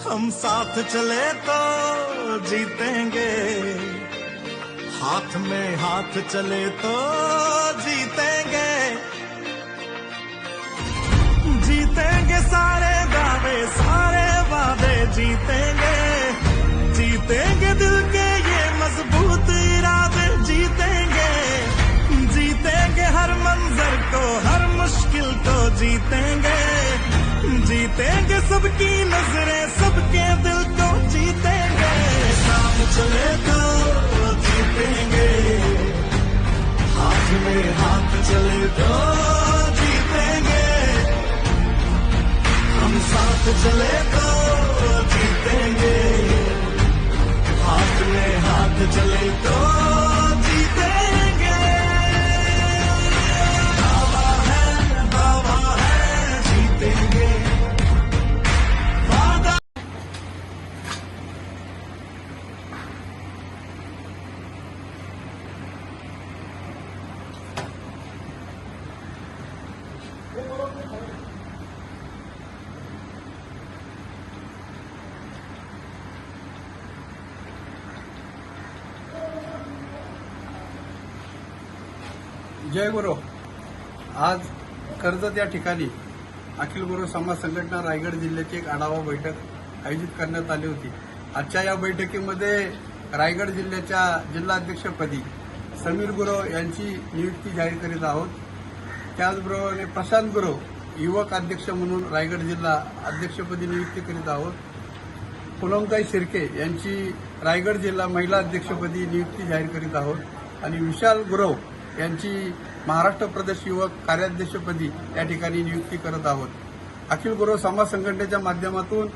हम साथ चले तो जीतेंगे। हाथ में हाथ चले तो जीतेंगे। जीतेंगे सारे दावे सारे वादे जीतेंगे। जीतेंगे दिल के ये मज़बूत इरादे, जीतेंगे। जीतेंगे हर मंजर को, हर मुश्किल को जीतेंगे। जीतेंगे सबकी नज़रें जीतेंगे हाथ में हाथ चले तो जीतेंगे हम साथ चले तो जीतेंगे हाथ में हाथ चले तो जय गुरु. आज कर्जत या ठिकाणी अखिल गुरु समाज संघटना रायगड जिल्ह्याची एक आढावा बैठक आयोजित करण्यात आली होती. आजच्या या बैठकीमध्ये रायगड जिल्ह्याच्या जिल्हाध्यक्षपदी समीर गुरव यांची नियुक्ती जाहीर करीत आहोत. त्याचबरोबर प्रशांत गुरव युवक अध्यक्ष म्हणून रायगड जिल्हा अध्यक्षपदी नियुक्ती करीत आहोत. पुलमताई शिर्के यांची रायगड जिल्हा महिला अध्यक्षपदी नियुक्ती जाहीर करीत आहोत. आणि विशाल गुरव यांची महाराष्ट्र प्रदेश युवक कार्याध्यक्षपदी या ठिकाणी नियुक्ती करत आहोत. अखिल गुरव समाज संघटनेच्या माध्यमातून